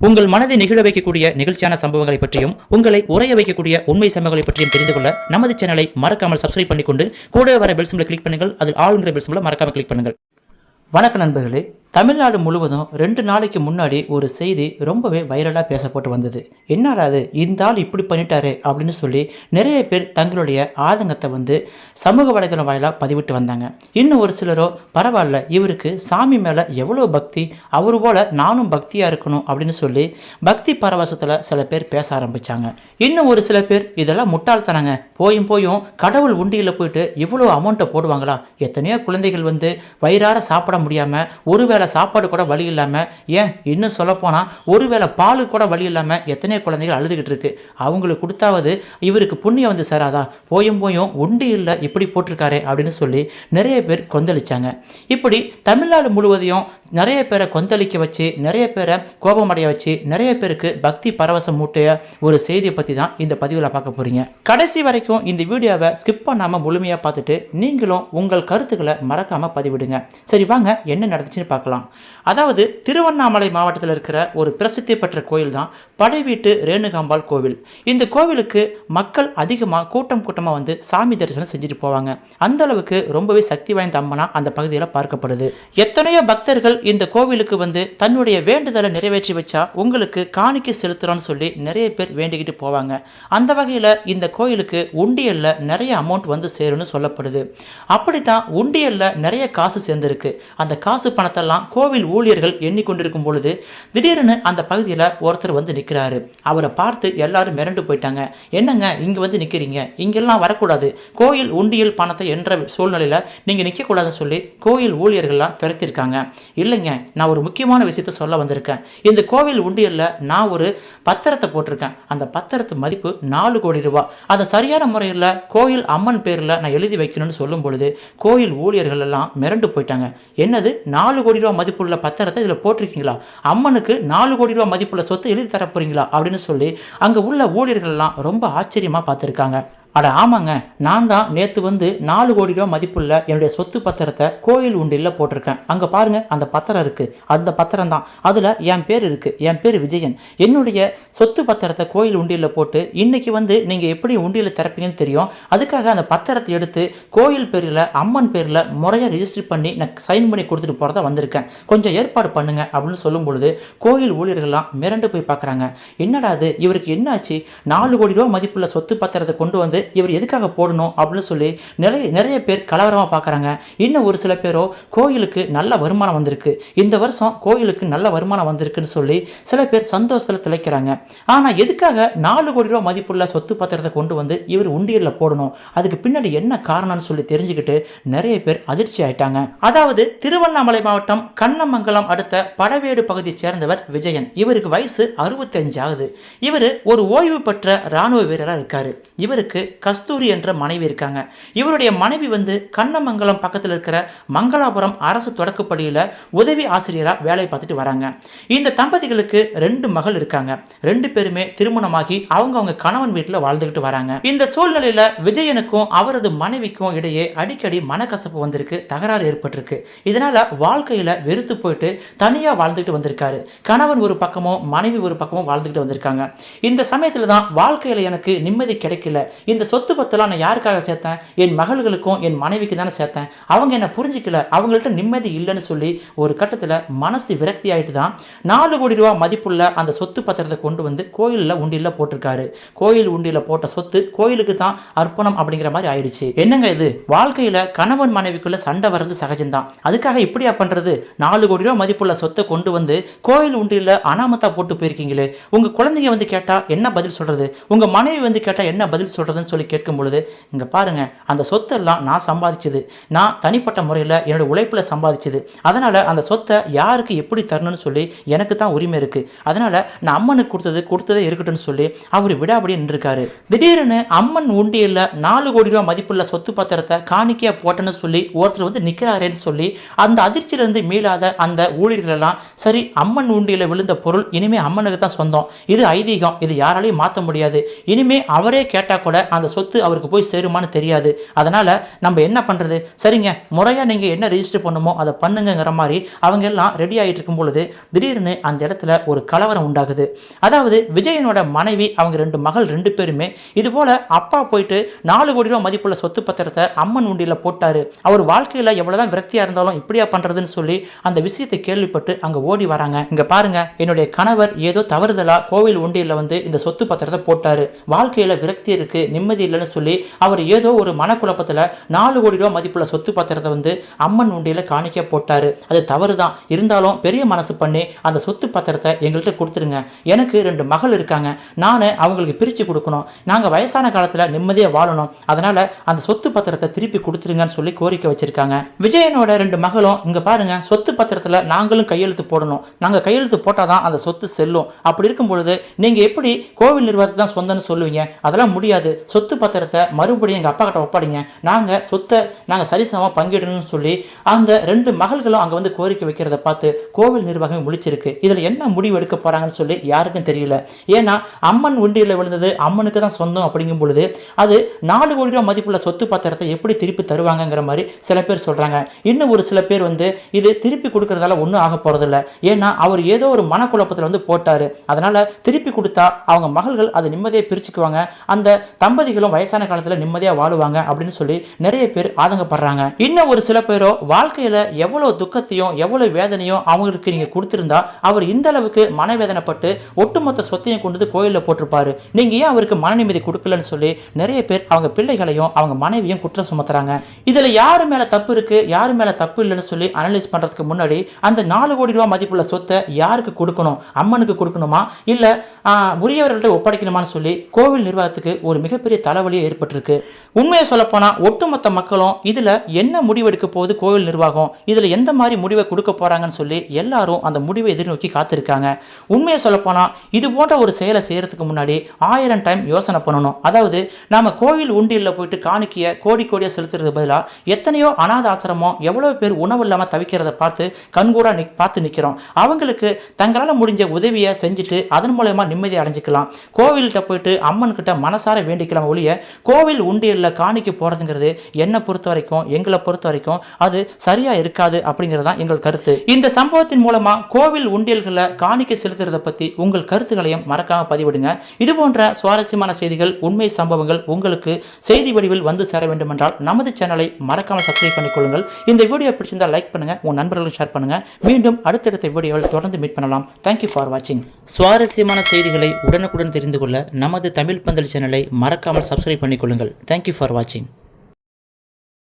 உங்கள் மனதை நிகழ வைக்கக்கூடிய நிகழ்ச்சியான சம்பவங்களை பற்றியும் உங்களை உரைய வைக்கக்கூடிய உண்மை சம்பவங்களை பற்றியும் தெரிந்து கொள்ள நமது சேனலை மறக்காமல் சப்ஸ்கிரைப் பண்ணிக்கொண்டு கூட வர பெல் சிம்பிளை கிளிக் பண்ணுங்கள் அதில் ஆளுங்கிற பெல் சிம்பிளை மறக்காமல் கிளிக் பண்ணுங்கள். வணக்க நண்பர்களே. தமிழ்நாடு முழுவதும் ரெண்டு நாளைக்கு முன்னாடி ஒரு செய்தி ரொம்பவே வைரலாக பேசப்பட்டு வந்தது. என்னடா அது இந்த ஆள் இப்படி பண்ணிட்டாரு அப்படின்னு சொல்லி நிறைய பேர் தங்களுடைய ஆதங்கத்தை வந்து சமூக வலைதளம் வாயிலாக பதிவிட்டு வந்தாங்க. இன்னும் ஒரு சிலரோ பரவாயில்ல இவருக்கு சாமி மேலே எவ்வளோ பக்தி அவர் போல நானும் பக்தியாக இருக்கணும் அப்படின்னு சொல்லி பக்தி பரவசத்தில் சில பேர் பேச ஆரம்பித்தாங்க இன்னும் ஒரு சில பேர் இதெல்லாம் முட்டாள்தனங்க போயும் போயும் கடவுள் உண்டியில் போயிட்டு இவ்வளோ அமௌண்ட்டை போடுவாங்களா? எத்தனையோ குழந்தைகள் வந்து வயிறார சாப்பிட முடியாமல் ஒருவேளை சாப்பாடு கூட வழி இல்லாமல் ஏன் இன்னும் சொல்லப்போனால் ஒருவேளை பால் கூட வழி இல்லாமல் எத்தனையோ குழந்தைகள் அழுதுகிட்டு இருக்கு. அவங்களுக்கு கொடுத்தாவது இவருக்கு புண்ணியம் வந்து சேராதா? போயும் போயும் உண்டி இல்லை இப்படி போட்டிருக்காரே அப்படின்னு சொல்லி நிறைய பேர் கொந்தளிச்சாங்க. இப்படி தமிழ்நாடு முழுவதையும் நிறைய பேரை கொந்தளிக்க வச்சு நிறைய பேரை கோபமடைய வச்சு நிறைய பேருக்கு பக்தி பரவசம் மூட்டைய ஒரு செய்தியை பற்றி தான் இந்த பதிவில் பார்க்க போகிறீங்க கடைசி வரைக்கும் இந்த வீடியோவை ஸ்கிப் பண்ணாமல் முழுமையாக பார்த்துட்டு நீங்களும் உங்கள் கருத்துக்களை மறக்காமல் பதிவிடுங்க. சரி வாங்க என்ன நடந்துச்சுன்னு பார்க்கலாம். அதாவது திருவண்ணாமலை மாவட்டத்தில் இருக்கிற ஒரு பிரசித்தி பெற்ற கோயில் தான் படைவீட்டு ரேணுகாம்பாள் கோவில். இந்த கோவிலுக்கு மக்கள் அதிகமாக கூட்டம் கூட்டமாக வந்து சாமி தரிசனம் செஞ்சுட்டு போவாங்க. அந்த அளவுக்கு ரொம்பவே சக்தி வாய்ந்த அம்மனா அந்த பகுதியில் பார்க்கப்படுது. எத்தனையோ பக்தர்கள் இந்த கோவிலுக்கு வந்து தன்னுடைய வேண்டுதலை நிறைவேற்றி வச்சா உங்களுக்கு காணிக்கை செலுத்துகிறோன்னு சொல்லி நிறைய பேர் வேண்டிக்கிட்டு போவாங்க. அந்த வகையில் இந்த கோயிலுக்கு உண்டியலில் நிறைய அமௌண்ட் வந்து சேரும்னு சொல்லப்படுது. அப்படித்தான் உண்டியலில் நிறைய காசு சேர்ந்துருக்கு. அந்த காசு பணத்தெல்லாம் கோவில் ஊழியர்கள் எண்ணிக்கொண்டிருக்கும் பொழுது திடீர்னு அந்த பகுதியில் ஒருத்தர் வந்து நிற்கிறாரு அவரை பார்த்து எல்லாரும் மிரண்டு போயிட்டாங்க. என்னங்க இங்கே வந்து நிற்கிறீங்க இங்கெல்லாம் வரக்கூடாது. கோயில் உண்டியல் பணத்தை என்ற சூழ்நிலையில் நீங்கள் நிற்கக்கூடாதுன்னு சொல்லி கோயில் ஊழியர்கள்லாம் துரத்திருக்காங்க இல்லைங்க நான் ஒரு முக்கியமான விஷயத்த சொல்ல வந்திருக்கேன். இந்த கோவில் உண்டியலில் நான் ஒரு பத்திரத்தை போட்டிருக்கேன். அந்த பத்திரத்து மதிப்பு நாலு கோடி ரூபா. அதை சரியான முறையில் கோயில் அம்மன் பேரில் நான் எழுதி வைக்கணும்னு சொல்லும் பொழுது கோயில் ஊழியர்கள் எல்லாம் மிரண்டு போயிட்டாங்க. என்னது நாலு கோடி ரூபா மதிப்புள்ள பத்திரத்தை இதில் போட்டிருக்கீங்களா? அம்மனுக்கு நாலு கோடி ரூபா மதிப்புள்ள சொத்தை எழுதி தர போறீங்களா? அப்படின்னு சொல்லி அங்கே உள்ள ஊழியர்கள் எல்லாம் ரொம்ப ஆச்சரியமாக பார்த்துருக்காங்க. அட ஆமாங்க நான் தான் நேற்று வந்து நாலு கோடி ரூபா மதிப்புள்ள என்னுடைய சொத்து பத்திரத்தை கோயில் உண்டியில் போட்டிருக்கேன். அங்கே பாருங்க அந்த பத்திரம் இருக்குது அந்த பத்திரம் தான். அதில் என் பேர் இருக்குது என் பேர் விஜயன். என்னுடைய சொத்து பத்திரத்தை கோயில் உண்டியில் போட்டு இன்னைக்கு வந்து நீங்கள் எப்படி உண்டியில் திறப்பீங்கன்னு தெரியும். அதுக்காக அந்த பத்திரத்தை எடுத்து கோயில் பேரில் அம்மன் பேரில் முறையாக ரிஜிஸ்டர் பண்ணி நான் சைன் பண்ணி கொடுத்துட்டு போகிறதா வந்திருக்கேன். கொஞ்சம் ஏற்பாடு பண்ணுங்க அப்படின்னு சொல்லும் பொழுது கோயில் ஊழியர்கள்லாம் மிரண்டு போய் பார்க்குறாங்க. என்னடா அது இவருக்கு என்னாச்சு? நாலு கோடி ரூபா மதிப்புள்ள சொத்து பத்திரத்தை கொண்டு வந்து இவர் எதுக்காக போடணும் அப்படின்னு சொல்லி நிறைய நிறைய பேர் கலவரமாக பார்க்குறாங்க. இன்னும் ஒரு சில பேரோ கோயிலுக்கு நல்ல வருமானம் வந்திருக்கு. இந்த வருஷம் கோயிலுக்கு நல்ல வருமானம் வந்திருக்குன்னு சொல்லி சில பேர் சந்தோஷத்தில் திளைக்கிறாங்க. ஆனால் எதுக்காக நாலு கோடி ரூபா மதிப்புள்ள சொத்து பத்திரத்தை கொண்டு வந்து இவர் உண்டியலில் போடணும்? அதுக்கு பின்னாடி என்ன காரணம்னு சொல்லி தெரிஞ்சுக்கிட்டு நிறைய பேர் அதிர்ச்சி ஆயிட்டாங்க. அதாவது திருவண்ணாமலை மாவட்டம் கண்ணமங்கலம் அடுத்த படவேடு பகுதியை சேர்ந்தவர் விஜயன். இவருக்கு வயசு அறுபத்தஞ்சு ஆகுது. இவர் ஒரு ஓய்வு பெற்ற இராணுவ வீரராக இருக்காரு. இவருக்கு கஸ்தூரி என்ற மனைவி இருக்காங்க. இவருடைய மனைவி வந்து கண்ணமங்கலம் பக்கத்தில் இருக்கிற மங்களாபுரம் அரசு தொடக்கப்பள்ளியில் உதவி ஆசிரியராக வேலை பார்த்துட்டு வராங்க. இந்த தம்பதிகளுக்கு ரெண்டு மகள் இருக்காங்க. ரெண்டு பேருமே திருமணமாகி அவங்க அவங்க கணவன் வீட்டில் வாழ்ந்துக்கிட்டு வராங்க. இந்த சூழ்நிலையில் விஜயனுக்கும் அவரது மனைவிக்கும் இடையே அடிக்கடி மனக்கசப்பு வந்திருக்கு தகராறு ஏற்பட்டிருக்கு. இதனால வாழ்க்கையில் வெறுத்து போயிட்டு தனியாக வாழ்ந்துக்கிட்டு வந்திருக்காரு. கணவன் ஒரு பக்கமும் மனைவி ஒரு பக்கமும் வாழ்ந்துக்கிட்டு வந்திருக்காங்க. இந்த சமயத்தில் தான் வாழ்க்கையில் எனக்கு நிம்மதி கிடைக்கல. இந்த இந்த சொத்து பத்தெல்லாம் நான் யாருக்காக சேர்த்தேன்? என் மகள்களுக்கும் என் மனைவிக்கு தானே சேர்த்தேன். அவங்க என்னை புரிஞ்சிக்கல. அவங்கள்ட்ட நிம்மதி இல்லைன்னு சொல்லி ஒரு கட்டத்தில் மனசு விரக்தி ஆகிட்டு தான் நாலு கோடி ரூபா மதிப்புள்ள அந்த சொத்து பத்திரத்தை கொண்டு வந்து கோயிலில் உண்டியில் போட்டிருக்காரு. கோயில் உண்டியில் போட்ட சொத்து கோயிலுக்கு தான் அர்ப்பணம் அப்படிங்கிற மாதிரி ஆயிடுச்சு. என்னங்க இது? வாழ்க்கையில் கணவன் மனைவிக்குள்ள சண்டை வர்றது சகஜம்தான். அதுக்காக இப்படியா பண்ணுறது நாலு கோடி ரூபா மதிப்புள்ள சொத்தை கொண்டு வந்து கோயில் உண்டியில் அனாமத்தா போட்டு போயிருக்கீங்களே. உங்கள் குழந்தைங்க வந்து கேட்டால் என்ன பதில் சொல்கிறது உங்கள் மனைவி வந்து கேட்டால் என்ன பதில் சொல்கிறதுன்னு சொல்லி கேட்கும் பொழுது இங்கே பாருங்க அந்த சொத்தெல்லாம் நான் சம்பாதிச்சது. நான் தனிப்பட்ட முறையில் என்னோட உழைப்பில் சம்பாதிச்சது. அதனால் அந்த சொத்தை யாருக்கு எப்படி தரணும்னு சொல்லி எனக்கு தான் உரிமை இருக்குது அதனால் நான் அம்மனுக்கு கொடுத்தது கொடுத்ததே இருக்கட்டும்னு சொல்லி அவர் விடாபடியே நின்றுருக்காரு. திடீர்னு அம்மன் உண்டியில் நாலு கோடி ரூபா மதிப்புள்ள சொத்து பத்திரத்தை காணிக்கையாக போட்டேன்னு சொல்லி ஒருத்தர் வந்து நிற்கிறாரேன்னு சொல்லி அந்த அதிர்ச்சியிலேருந்து மீளாத அந்த ஊழியர்கள் எல்லாம் சரி அம்மன் உண்டியில் விழுந்த பொருள் இனிமேல் அம்மனுக்கு தான் சொந்தம். இது ஐதீகம். இது யாராலையும் மாற்ற முடியாது. இனிமேல் அவரே கேட்டால் கூட அந்த சொத்து அவருக்கு போய் சேருமான்னு தெரியாது. அதனால் நம்ம என்ன பண்ணுறது சரிங்க முறையாக நீங்கள் என்ன ரெஜிஸ்டர் பண்ணுமோ அதை பண்ணுங்கங்கிற மாதிரி அவங்க எல்லாம் ரெடி ஆகிட்டு இருக்கும் பொழுது திடீர்னு அந்த இடத்துல ஒரு கலவரம் உண்டாகுது. அதாவது விஜயனோட மனைவி அவங்க ரெண்டு மகள் ரெண்டு பேருமே இதுபோல் அப்பா போயிட்டு நாலு கோடி ரூபா மதிப்புள்ள சொத்து பத்திரத்தை அம்மன் உண்டியில் போட்டார். அவர் வாழ்க்கையில் எவ்வளோதான் விரக்தியாக இருந்தாலும் இப்படியா பண்ணுறதுன்னு சொல்லி அந்த விஷயத்தை கேள்விப்பட்டு அங்கே ஓடி வராங்க. இங்கே பாருங்க என்னுடைய கணவர் ஏதோ தவறுதலாக கோவில் உண்டியில் வந்து இந்த சொத்து பத்திரத்தை போட்டார். வாழ்க்கையில் விரக்தி இருக்கு நிம்மதி நிம்மதி இல்லைன்னு சொல்லி அவர் ஏதோ ஒரு மனக்குழப்பத்தில் நாலு கோடி ரூபா மதிப்புள்ள சொத்து பத்திரத்தை வந்து அம்மன் உண்டியில் காணிக்க போட்டார். அது தவறு தான் இருந்தாலும் பெரிய மனசு பண்ணி அந்த சொத்து பத்திரத்தை எங்கள்கிட்ட கொடுத்துருங்க. எனக்கு ரெண்டு மகள் இருக்காங்க. நான் அவங்களுக்கு பிரித்து கொடுக்கணும். நாங்கள் வயசான காலத்தில் நிம்மதியாக வாழணும். அதனால் அந்த சொத்து பத்திரத்தை திருப்பி கொடுத்துருங்கன்னு சொல்லி கோரிக்கை வச்சுருக்காங்க. விஜயனோட ரெண்டு மகளும் இங்கே பாருங்கள் சொத்து பத்திரத்தில் நாங்களும் கையெழுத்து போடணும். நாங்கள் கையெழுத்து போட்டால் தான் அந்த சொத்து செல்லும். அப்படி இருக்கும் பொழுது நீங்கள் எப்படி கோவில் நிர்வாகத்தை தான் சொந்தம்னு சொல்லுவீங்க? அதெல்லாம் முடியாது. சொத்து பத்திரத்தை மறுபடியும் எங்கள் அப்பா கிட்ட ஒப்படைங்க. நாங்கள் சொத்தை நாங்கள் சரிசமமாக பங்கிடணும்னு சொல்லி அந்த ரெண்டு மகள்களும் அங்கே வந்து கோரிக்கை வைக்கிறத பார்த்து கோவில் நிர்வாகம் முழிச்சிருக்கு. இதில் என்ன முடிவு எடுக்க போகிறாங்கன்னு சொல்லி யாருக்கும் தெரியல. ஏன்னா அம்மன் உண்டியில் விழுந்தது அம்மனுக்கு தான் சொந்தம் அப்படிங்கும் பொழுது அது நாலு கோடி ரூபா மதிப்புள்ள சொத்து பத்திரத்தை எப்படி திருப்பி தருவாங்கங்கிற மாதிரி சில பேர் சொல்கிறாங்க இன்னும் ஒரு சில பேர் வந்து இது திருப்பி கொடுக்கறதால ஒன்றும் ஆக போகிறதில்ல ஏன்னா அவர் ஏதோ ஒரு மனக்குழப்பத்தில் வந்து போட்டார். அதனால் திருப்பி கொடுத்தா அவங்க மகள்கள் அதை நிம்மதியாக பிரிச்சுக்குவாங்க. அந்த தம்பதிகளும் வயசான காலத்தில் நிம்மதியாக வாழுவாங்க அப்படின்னு சொல்லி நிறைய பேர் ஆதங்கப்படுறாங்க. இன்னும் ஒரு சில பேரோ வாழ்க்கையில் எவ்வளோ துக்கத்தையும் எவ்வளோ வேதனையும் அவங்களுக்கு நீங்கள் கொடுத்துருந்தா அவர் இந்த அளவுக்கு மனவேதனைப்பட்டு ஒட்டுமொத்த சொத்தையும் கொண்டு வந்து கோயிலில் போட்டிருப்பாரு. நீங்கள் ஏன் அவருக்கு மன நிம்மதி கொடுக்கலன்னு சொல்லி நிறைய பேர் அவங்க பிள்ளைகளையும் அவங்க மனைவியும் குற்றம் சுமத்துறாங்க. இதில் யார் மேலே தப்பு இருக்குது யார் மேலே தப்பு இல்லைன்னு சொல்லி அனலைஸ் பண்ணுறதுக்கு முன்னாடி அந்த நாலு கோடி ரூபா மதிப்புள்ள சொத்தை யாருக்கு கொடுக்கணும்? அம்மனுக்கு கொடுக்கணுமா? இல்லை உரியவர்கள்ட்ட ஒப்படைக்கணுமான்னு சொல்லி கோவில் நிர்வாகத்துக்கு ஒரு மிகப்பெரிய தலைவலியே ஏற்பட்டிருக்கு. உண்மையை சொல்லப்போனால் ஒட்டுமொத்த மக்களும் இதில் என்ன முடிவெடுக்க போகுது கோவில் நிர்வாகம்? இதில் எந்த மாதிரி முடிவை கொடுக்க போகிறாங்கன்னு சொல்லி எல்லாரும் அந்த முடிவை எதிர்நோக்கி காத்திருக்காங்க. உண்மையை சொல்லப்போனால் இது போன்ற ஒரு செயலை செய்கிறதுக்கு முன்னாடி ஆயிரம் டைம் யோசனை பண்ணணும். அதாவது நாம் கோவில் உண்டியில் போயிட்டு காணிக்கைய கோடி கோடியாக செலுத்துறது பதிலாக எத்தனையோ அநாத ஆசிரமம் எவ்வளோ பேர் உணவு இல்லாமல் தவிக்கிறத பார்த்து கண்கூடாக நிக் பார்த்து நிற்கிறோம் அவங்களுக்கு தங்களால் முடிஞ்ச உதவியை செஞ்சுட்டு அதன் மூலயமா நிம்மதி அடைஞ்சிக்கலாம். கோவில்கிட்ட போயிட்டு அம்மன் கிட்ட மனசார வேண்டிக்கலாம். ஒழிய கோவில் உண்டியலில் காணிக்க போகிறதுங்கிறது என்னை பொறுத்த வரைக்கும் எங்களை பொறுத்த வரைக்கும் அது சரியாக இருக்காது அப்படிங்கிறது தான் எங்கள் கருத்து. இந்த சம்பவத்தின் மூலமாக கோவில் உண்டியல்களை காணிக்கை செலுத்துறதை பற்றி உங்கள் கருத்துக்களையும் மறக்காமல் பதிவிடுங்க. இது போன்ற சுவாரஸ்யமான செய்திகள் உண்மை சம்பவங்கள் உங்களுக்கு செய்தி வடிவில் வந்து சேர வேண்டும் என்றால் நமது சேனலை மறக்காமல் சப்ஸ்கிரைப் பண்ணிக்கொள்ளுங்கள் இந்த வீடியோ பிடிச்சிருந்தால் லைக் பண்ணுங்க உங்கள் நண்பர்களுக்கு ஷேர் பண்ணுங்க. மீண்டும் அடுத்தடுத்த வீடியோவில் தொடர்ந்து மீட் பண்ணலாம். தேங்க்யூ ஃபார் வாட்சிங் சுவாரஸ்யமான செய்திகளை உடனுக்குடன் தெரிந்து கொள்ள நமது தமிழ் பந்தல் சேனலை மறக்காமல் சப்ஸ்கிரைப் பண்ணிக்கொள்ளுங்கள். தேங்க்யூ ஃபார் வாட்சிங்